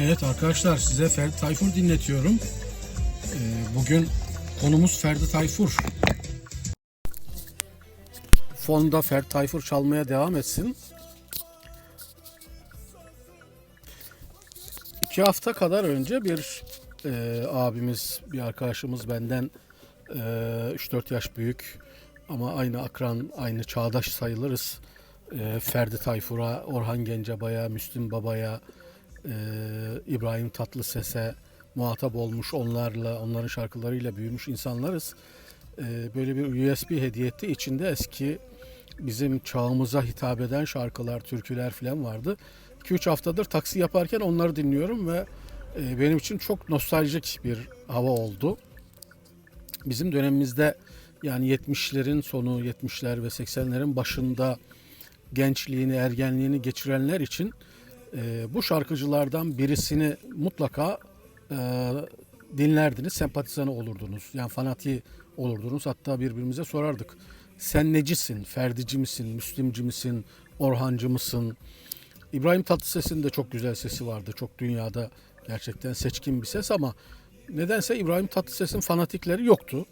Evet arkadaşlar size Ferdi Tayfur dinletiyorum. Ee, bugün konumuz Ferdi Tayfur. Fonda Ferdi Tayfur çalmaya devam etsin. İki hafta kadar önce bir e, abimiz, bir arkadaşımız benden e, 3-4 yaş büyük ama aynı akran, aynı çağdaş sayılırız. E, Ferdi Tayfur'a, Orhan Gencebay'a, Müslüm Baba'ya, e, İbrahim Tatlıses'e muhatap olmuş onlarla, onların şarkılarıyla büyümüş insanlarız. E, böyle bir USB hediye etti. İçinde eski bizim çağımıza hitap eden şarkılar, türküler falan vardı. 2-3 haftadır taksi yaparken onları dinliyorum ve e, benim için çok nostaljik bir hava oldu. Bizim dönemimizde yani 70'lerin sonu, 70'ler ve 80'lerin başında gençliğini, ergenliğini geçirenler için e, bu şarkıcılardan birisini mutlaka e, dinlerdiniz, sempatizanı olurdunuz. Yani fanatiği olurdunuz. Hatta birbirimize sorardık. Sen necisin? Ferdici misin? Müslimci misin? Orhancı mısın? İbrahim Tatlıses'in de çok güzel sesi vardı. Çok dünyada gerçekten seçkin bir ses ama nedense İbrahim Tatlıses'in fanatikleri yoktu.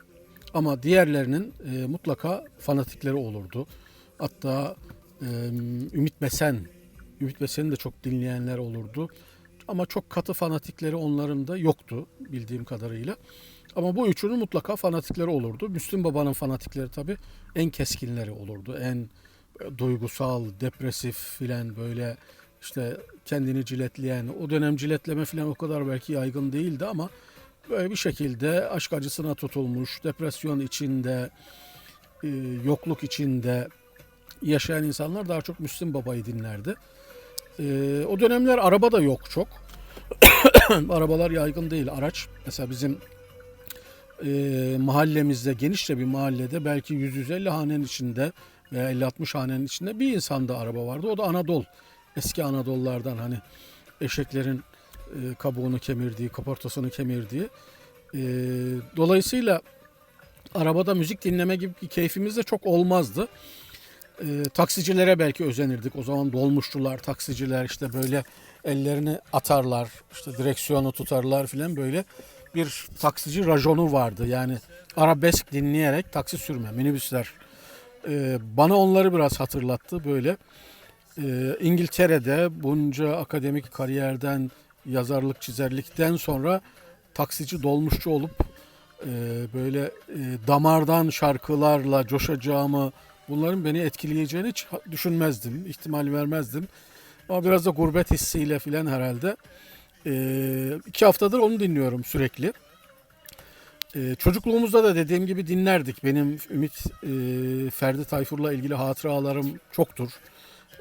Ama diğerlerinin e, mutlaka fanatikleri olurdu. Hatta e, Ümit Besen, Ümit Besen'i de çok dinleyenler olurdu. Ama çok katı fanatikleri onların da yoktu bildiğim kadarıyla. Ama bu üçünün mutlaka fanatikleri olurdu. Müslüm Baba'nın fanatikleri tabii en keskinleri olurdu. En duygusal, depresif filan böyle işte kendini ciletleyen, o dönem ciletleme filan o kadar belki yaygın değildi ama böyle bir şekilde aşk acısına tutulmuş, depresyon içinde, e, yokluk içinde yaşayan insanlar daha çok Müslüm Baba'yı dinlerdi. E, o dönemler araba da yok çok. Arabalar yaygın değil, araç. Mesela bizim e, mahallemizde, genişçe bir mahallede belki 100-150 hanenin içinde veya 50-60 hanenin içinde bir insanda araba vardı. O da Anadolu. Eski Anadolulardan hani eşeklerin e, kabuğunu kemirdiği, kaportasını kemirdiği. E, dolayısıyla arabada müzik dinleme gibi bir keyfimiz de çok olmazdı. E, taksicilere belki özenirdik. O zaman dolmuşçular, taksiciler işte böyle ellerini atarlar, işte direksiyonu tutarlar filan böyle bir taksici rajonu vardı. Yani arabesk dinleyerek taksi sürme, minibüsler. E, bana onları biraz hatırlattı böyle. E, İngiltere'de bunca akademik kariyerden, yazarlık, çizerlikten sonra taksici dolmuşçu olup e, böyle e, damardan şarkılarla coşacağımı, bunların beni etkileyeceğini hiç düşünmezdim, ihtimal vermezdim. Ama biraz da gurbet hissiyle filan herhalde. E, iki haftadır onu dinliyorum sürekli. E, çocukluğumuzda da dediğim gibi dinlerdik. Benim Ümit e, Ferdi Tayfur'la ilgili hatıralarım çoktur.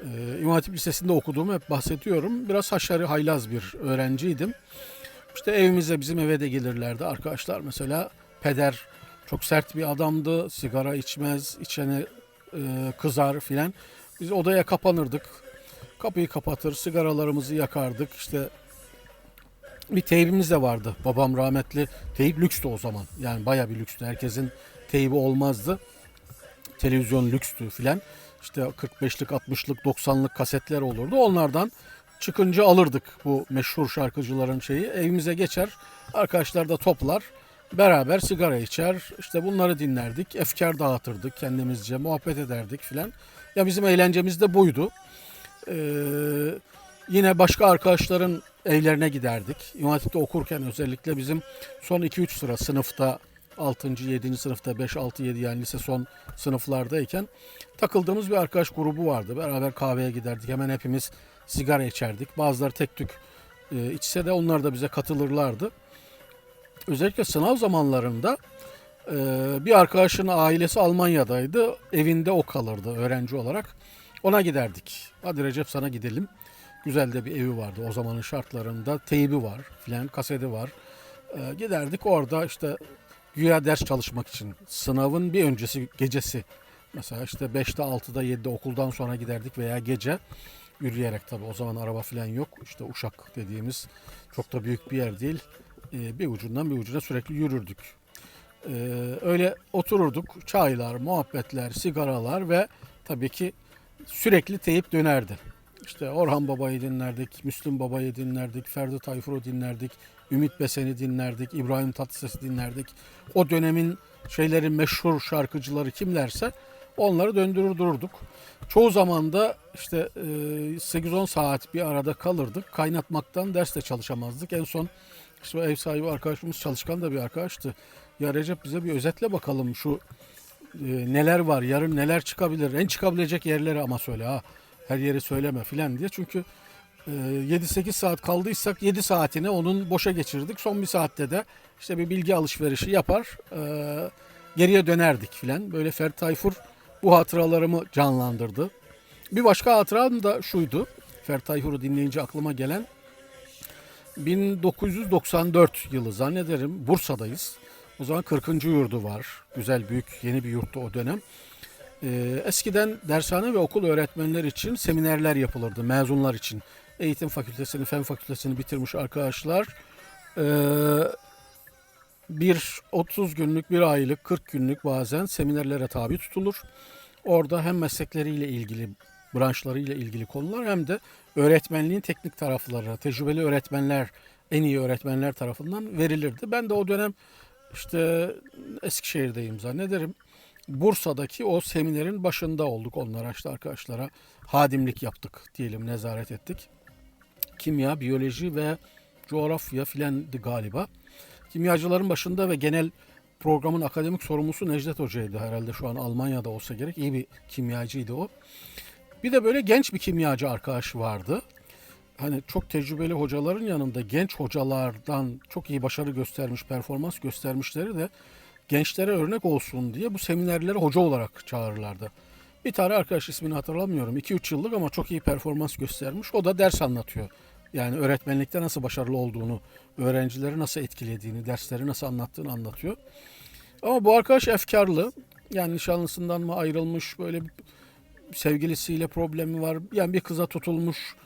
E, İmam Hatip Lisesi'nde okuduğumu hep bahsediyorum. Biraz haşarı haylaz bir öğrenciydim. İşte evimize bizim eve de gelirlerdi arkadaşlar. Mesela peder çok sert bir adamdı. Sigara içmez, içene e, kızar filan. Biz odaya kapanırdık. Kapıyı kapatır, sigaralarımızı yakardık. İşte bir teybimiz de vardı. Babam rahmetli. Teyip lükstü o zaman. Yani baya bir lükstü. Herkesin teybi olmazdı. Televizyon lükstü filan. İşte 45'lik, 60'lık, 90'lık kasetler olurdu. Onlardan çıkınca alırdık bu meşhur şarkıcıların şeyi. Evimize geçer. Arkadaşlar da toplar. Beraber sigara içer. işte bunları dinlerdik. Efkar dağıtırdık kendimizce. Muhabbet ederdik filan. Ya bizim eğlencemiz de buydu. Ee, yine başka arkadaşların evlerine giderdik. Hatip'te okurken özellikle bizim son 2-3 sıra sınıfta 6. 7. sınıfta 5 6 7 yani lise son sınıflardayken takıldığımız bir arkadaş grubu vardı. Beraber kahveye giderdik. Hemen hepimiz sigara içerdik. Bazıları tek tük e, içse de onlar da bize katılırlardı. Özellikle sınav zamanlarında e, bir arkadaşın ailesi Almanya'daydı. Evinde o kalırdı öğrenci olarak. Ona giderdik. Hadi Recep sana gidelim. Güzel de bir evi vardı o zamanın şartlarında. Teybi var filan, kaseti var. E, giderdik orada işte güya ders çalışmak için sınavın bir öncesi gecesi mesela işte 5'te 6'da 7'de okuldan sonra giderdik veya gece yürüyerek tabi o zaman araba falan yok işte Uşak dediğimiz çok da büyük bir yer değil Ee, bir ucundan bir ucuna sürekli yürürdük Ee, öyle otururduk çaylar muhabbetler sigaralar ve tabii ki sürekli teyip dönerdi İşte Orhan Baba'yı dinlerdik, Müslüm Baba'yı dinlerdik, Ferdi Tayfur'u dinlerdik, Ümit Besen'i dinlerdik, İbrahim Tatlıses'i dinlerdik. O dönemin şeylerin meşhur şarkıcıları kimlerse onları döndürür dururduk. Çoğu zaman da işte e, 8-10 saat bir arada kalırdık. Kaynatmaktan ders de çalışamazdık. En son işte ev sahibi arkadaşımız çalışkan da bir arkadaştı. Ya Recep bize bir özetle bakalım şu e, neler var, yarın neler çıkabilir, en çıkabilecek yerleri ama söyle ha. Her yeri söyleme filan diye. Çünkü e, 7-8 saat kaldıysak 7 saatini onun boşa geçirdik. Son bir saatte de işte bir bilgi alışverişi yapar, e, geriye dönerdik filan. Böyle Ferdi Tayfur bu hatıralarımı canlandırdı. Bir başka hatıram da şuydu. Ferdi Tayfur'u dinleyince aklıma gelen 1994 yılı zannederim Bursa'dayız. O zaman 40. yurdu var. Güzel büyük yeni bir yurttu o dönem. Ee, eskiden dershane ve okul öğretmenler için seminerler yapılırdı mezunlar için. Eğitim fakültesini, fen fakültesini bitirmiş arkadaşlar ee, bir 30 günlük, bir aylık, 40 günlük bazen seminerlere tabi tutulur. Orada hem meslekleriyle ilgili, branşlarıyla ilgili konular hem de öğretmenliğin teknik tarafları, tecrübeli öğretmenler, en iyi öğretmenler tarafından verilirdi. Ben de o dönem işte Eskişehir'deyim zannederim. Bursa'daki o seminerin başında olduk onlara işte arkadaşlara hadimlik yaptık diyelim nezaret ettik. Kimya, biyoloji ve coğrafya filendi galiba. Kimyacıların başında ve genel programın akademik sorumlusu Necdet Hoca'ydı herhalde şu an Almanya'da olsa gerek. İyi bir kimyacıydı o. Bir de böyle genç bir kimyacı arkadaş vardı. Hani çok tecrübeli hocaların yanında genç hocalardan çok iyi başarı göstermiş, performans göstermişleri de gençlere örnek olsun diye bu seminerlere hoca olarak çağırırlardı. Bir tane arkadaş ismini hatırlamıyorum. 2-3 yıllık ama çok iyi performans göstermiş. O da ders anlatıyor. Yani öğretmenlikte nasıl başarılı olduğunu, öğrencileri nasıl etkilediğini, dersleri nasıl anlattığını anlatıyor. Ama bu arkadaş efkarlı. Yani nişanlısından mı ayrılmış, böyle sevgilisiyle problemi var. Yani bir kıza tutulmuş,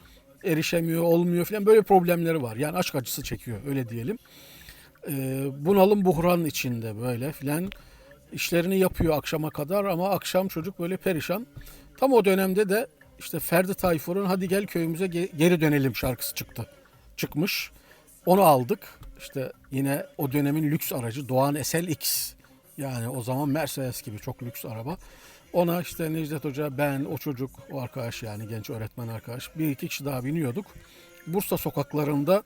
erişemiyor, olmuyor falan böyle problemleri var. Yani aşk acısı çekiyor öyle diyelim. Ee, bunalım buhran içinde böyle filan işlerini yapıyor akşama kadar ama akşam çocuk böyle perişan. Tam o dönemde de işte Ferdi Tayfur'un Hadi Gel Köyümüze Ge- Geri Dönelim şarkısı çıktı. Çıkmış. Onu aldık. İşte yine o dönemin lüks aracı Doğan SL X. Yani o zaman Mercedes gibi çok lüks araba. Ona işte Necdet Hoca, ben, o çocuk, o arkadaş yani genç öğretmen arkadaş bir iki kişi daha biniyorduk. Bursa sokaklarında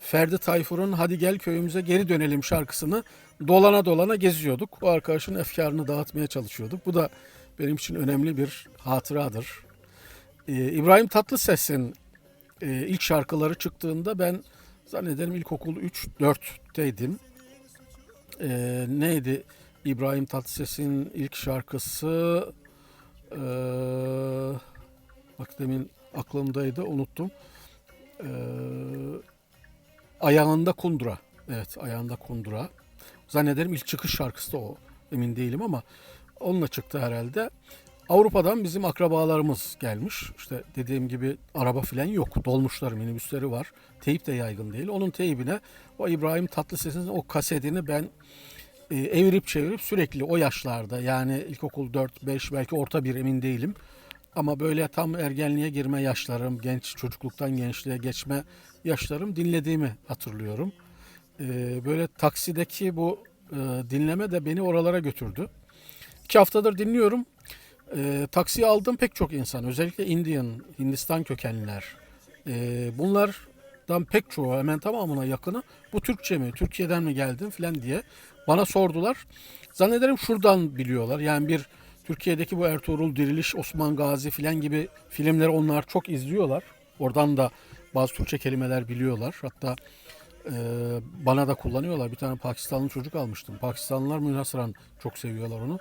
Ferdi Tayfur'un Hadi Gel Köyümüze Geri Dönelim şarkısını dolana dolana geziyorduk. O arkadaşın efkarını dağıtmaya çalışıyorduk. Bu da benim için önemli bir hatıradır. Ee, İbrahim Tatlıses'in e, ilk şarkıları çıktığında ben zannederim ilkokul 3-4'teydim. Ee, neydi İbrahim Tatlıses'in ilk şarkısı? Ee, bak demin aklımdaydı unuttum. Ee, Ayağında Kundura. Evet Ayağında Kundura. Zannederim ilk çıkış şarkısı da o. Emin değilim ama onunla çıktı herhalde. Avrupa'dan bizim akrabalarımız gelmiş. İşte dediğim gibi araba filan yok. Dolmuşlar, minibüsleri var. Teyip de yaygın değil. Onun teyibine o İbrahim Tatlıses'in o kasetini ben e, evirip çevirip sürekli o yaşlarda yani ilkokul 4, 5 belki orta bir emin değilim. Ama böyle tam ergenliğe girme yaşlarım, genç çocukluktan gençliğe geçme yaşlarım dinlediğimi hatırlıyorum. E, böyle taksideki bu e, dinleme de beni oralara götürdü. İki haftadır dinliyorum. E, taksiye aldım pek çok insan. Özellikle Indian, Hindistan kökenliler. E, bunlardan pek çoğu hemen tamamına yakını bu Türkçe mi, Türkiye'den mi geldin filan diye bana sordular. Zannederim şuradan biliyorlar. Yani bir Türkiye'deki bu Ertuğrul Diriliş, Osman Gazi filan gibi filmleri onlar çok izliyorlar. Oradan da bazı Türkçe kelimeler biliyorlar. Hatta e, bana da kullanıyorlar. Bir tane Pakistanlı çocuk almıştım. Pakistanlılar münhasıran çok seviyorlar onu.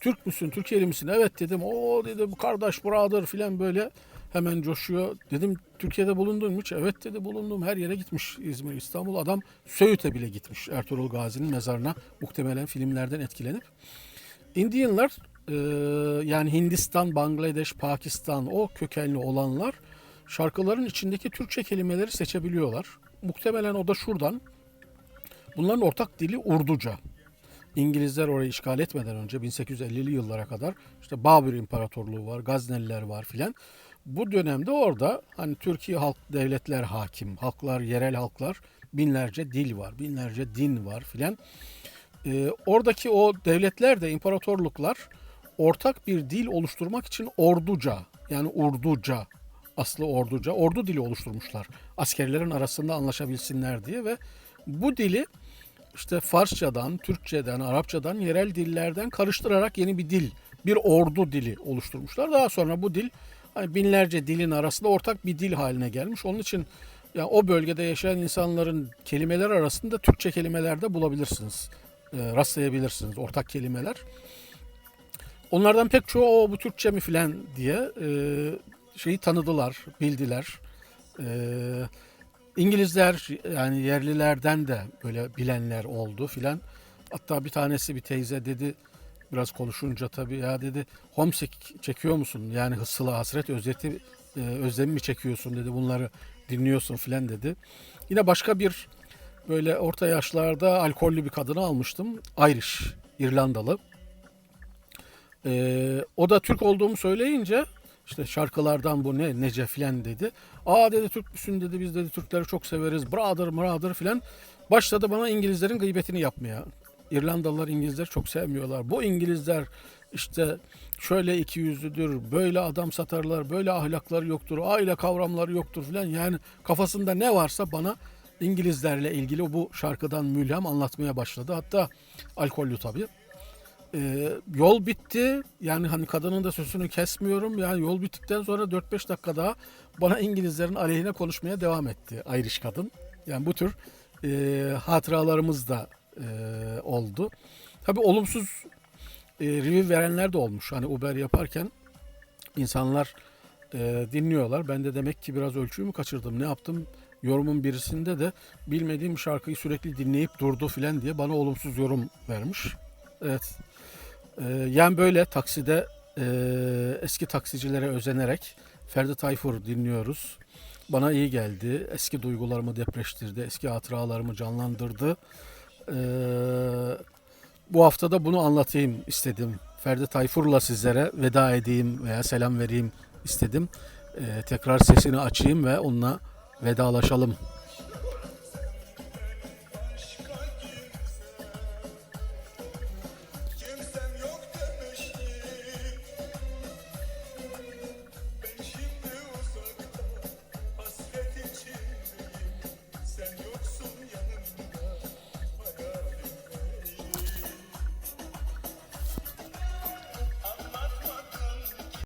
Türk müsün, Türkiye'li misin? Evet dedim. O dedim kardeş, brother filan böyle hemen coşuyor. Dedim Türkiye'de bulundun mu hiç? Evet dedi bulundum. Her yere gitmiş İzmir, İstanbul. Adam Söğüt'e bile gitmiş Ertuğrul Gazi'nin mezarına muhtemelen filmlerden etkilenip. Indianlar e, yani Hindistan, Bangladeş, Pakistan o kökenli olanlar şarkıların içindeki Türkçe kelimeleri seçebiliyorlar. Muhtemelen o da şuradan. Bunların ortak dili Urduca. İngilizler orayı işgal etmeden önce 1850'li yıllara kadar işte Babür İmparatorluğu var, Gazneliler var filan. Bu dönemde orada hani Türkiye halk devletler hakim, halklar, yerel halklar, binlerce dil var, binlerce din var filan. Ee, oradaki o devletler de imparatorluklar ortak bir dil oluşturmak için orduca yani urduca aslı orduca ordu dili oluşturmuşlar. Askerlerin arasında anlaşabilsinler diye ve bu dili işte Farsçadan, Türkçeden, Arapçadan, yerel dillerden karıştırarak yeni bir dil, bir ordu dili oluşturmuşlar. Daha sonra bu dil hani binlerce dilin arasında ortak bir dil haline gelmiş. Onun için ya o bölgede yaşayan insanların kelimeler arasında Türkçe kelimeler de bulabilirsiniz. E, rastlayabilirsiniz ortak kelimeler. Onlardan pek çoğu o bu Türkçe mi filan diye e, şeyi tanıdılar, bildiler. E, İngilizler yani yerlilerden de böyle bilenler oldu filan. Hatta bir tanesi bir teyze dedi biraz konuşunca tabii ya dedi homesick çekiyor musun? Yani hısıla hasret özleti e, özlemi mi çekiyorsun dedi bunları dinliyorsun filan dedi. Yine başka bir böyle orta yaşlarda alkollü bir kadını almıştım. Irish, İrlandalı. Ee, o da Türk olduğumu söyleyince işte şarkılardan bu ne nece filan dedi. Aa dedi Türk müsün dedi biz dedi Türkleri çok severiz. Brother brother filan. Başladı bana İngilizlerin gıybetini yapmaya. İrlandalılar İngilizleri çok sevmiyorlar. Bu İngilizler işte şöyle iki yüzlüdür, böyle adam satarlar, böyle ahlakları yoktur, aile kavramları yoktur filan. Yani kafasında ne varsa bana İngilizlerle ilgili bu şarkıdan mülhem anlatmaya başladı. Hatta alkollü tabii. Ee, yol bitti. Yani hani kadının da sözünü kesmiyorum. Yani yol bittikten sonra 4-5 dakika daha bana İngilizlerin aleyhine konuşmaya devam etti Irish kadın. Yani bu tür e, hatıralarımız da e, oldu. Tabii olumsuz e, review verenler de olmuş. Hani Uber yaparken insanlar e, dinliyorlar. Ben de demek ki biraz ölçüyü mü kaçırdım ne yaptım? Yorumun birisinde de bilmediğim şarkıyı sürekli dinleyip durdu filan diye bana olumsuz yorum vermiş. Evet. Ee, yani böyle takside e, eski taksicilere özenerek Ferdi Tayfur dinliyoruz. Bana iyi geldi. Eski duygularımı depreştirdi. Eski hatıralarımı canlandırdı. Ee, bu hafta da bunu anlatayım istedim. Ferdi Tayfur'la sizlere veda edeyim veya selam vereyim istedim. Ee, tekrar sesini açayım ve onunla vedalaşalım.